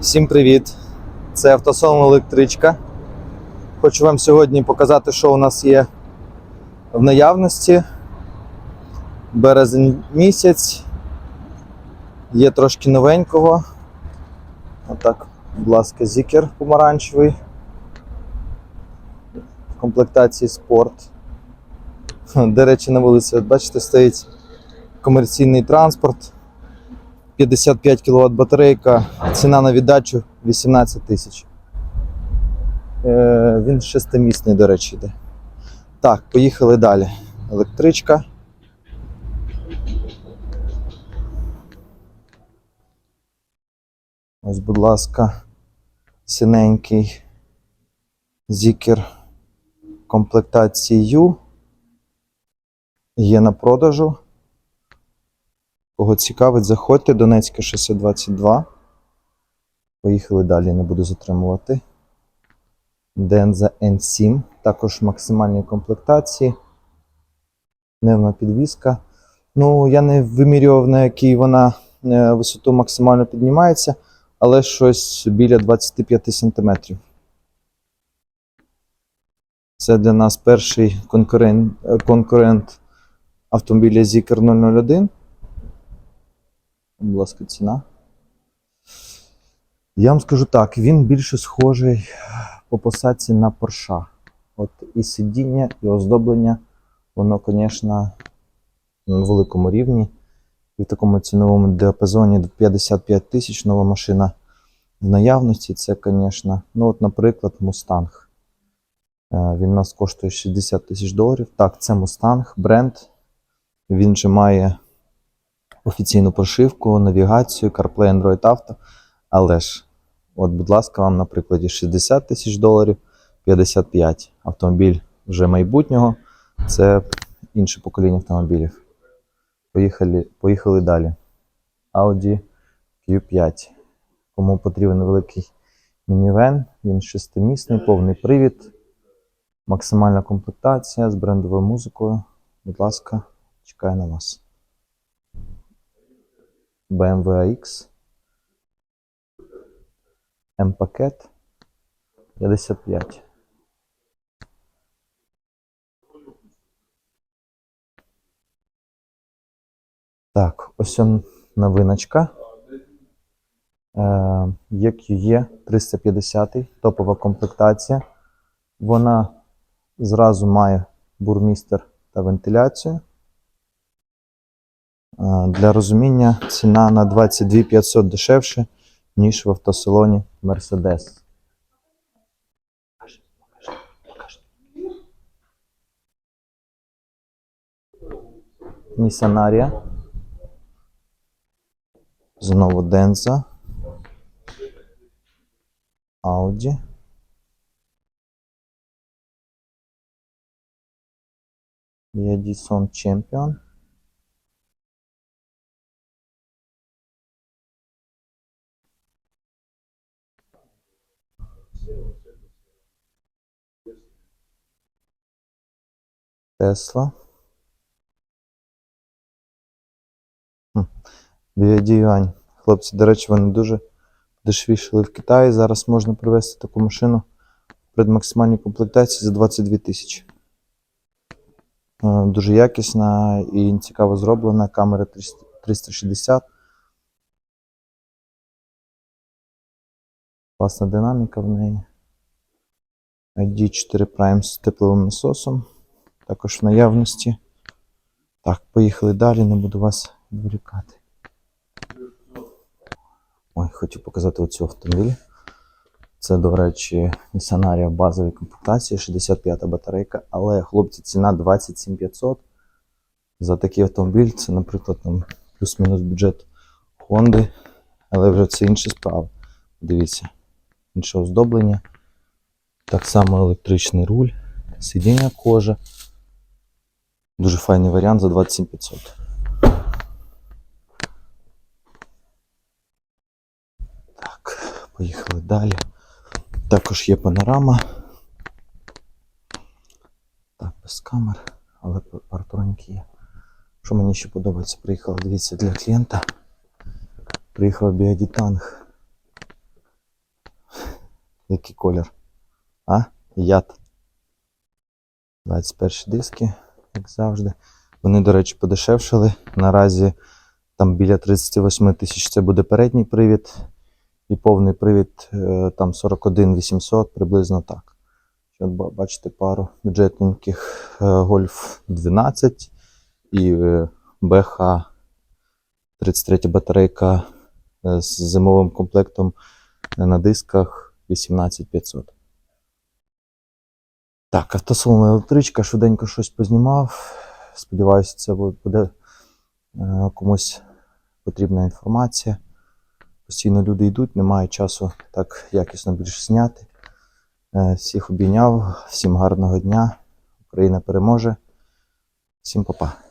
Всім привіт! Це автосалон електричка. Хочу вам сьогодні показати, що у нас є в наявності. Березень місяць. Є трошки новенького. Отак, будь ласка, зікер помаранчевий. В комплектації спорт. До речі, на вулиці, от бачите, стоїть комерційний транспорт. 55 кВт батарейка, ціна на віддачу 18 тисяч. Е, він шестимісний, до речі, йде. Так, поїхали далі. Електричка. Ось, будь ласка, синенький зікер комплектації U. Є на продажу. Кого цікавить, заходьте. Донецьке шосе 22. Поїхали далі, не буду затримувати. Денза N7. Також максимальні комплектації. Пневма підвіска. Ну, я не вимірював, на якій вона е, висоту максимально піднімається, але щось біля 25 см. Це для нас перший конкурент, е, конкурент автомобіля Zikr 001. Будь ласка, ціна. Я вам скажу так, він більше схожий по посадці на Порша. От і сидіння, і оздоблення, воно, звісно, на великому рівні. І в такому ціновому діапазоні 55 тисяч нова машина в наявності. Це, звісно, ну от, наприклад, Mustang. Е, Він у нас коштує 60 тисяч доларів. Так, це Mustang, бренд. Він же має офіційну прошивку, навігацію, CarPlay, Android Auto. Але ж, от, будь ласка, вам на прикладі 60 тисяч доларів, 55 автомобіль вже майбутнього. Це інше покоління автомобілів. Поїхали, поїхали далі. Audi Q5. Кому потрібен великий мінівен, він шестимісний, повний привід, максимальна комплектація з брендовою музикою. Будь ласка, чекаю на вас. BMW AX. М-пакет 55. Так, ось он новиночка. Е, EQE 350, топова комплектація. Вона зразу має бурмістер та вентиляцію. Е, Для розуміння ціна на 22 500 дешевше, ніж в автосалоні Mercedes. Nissan Знову Denza. Audi. Edison Champion. Тесла. Юань. Хлопці, до речі, вони дуже дешевішили в Китаї. Зараз можна привезти таку машину при максимальній комплектації за 22 тисячі. Е, Дуже якісна і цікаво зроблена. Камера 360. Класна динаміка в неї. ID4 Prime з тепловим насосом. Також в наявності. Так, поїхали далі, не буду вас відволікати. Ой, хотів показати оцю автомобіль. Це, до речі, Nissan базової комплектації, 65-та батарейка, але хлопці, ціна 27 500. За такий автомобіль це, наприклад, там плюс-мінус бюджет Honda, але вже це інша справа. Дивіться, інше оздоблення. Так само електричний руль, сидіння кожа. Дуже файний варіант за 27 500. Так, поїхали далі. Також є панорама. Так, без камер, але партроники є. Що мені ще подобається? Приїхав, дивіться, для клієнта. Приїхав біодітанг Який колір? А? Яд. 21 диски, як завжди. Вони, до речі, подешевшили. Наразі там біля 38 тисяч це буде передній привід. І повний привід е, там 41 800, приблизно так. От бачите пару бюджетненьких е, Golf 12 і е, БХ 33 батарейка е, з зимовим комплектом е, на дисках 18500. Так, автосалон електричка, швиденько щось познімав. Сподіваюся, це буде е, комусь потрібна інформація. Постійно люди йдуть, немає часу так якісно більше зняти. Е, Всіх обійняв, всім гарного дня. Україна переможе. Всім па-па.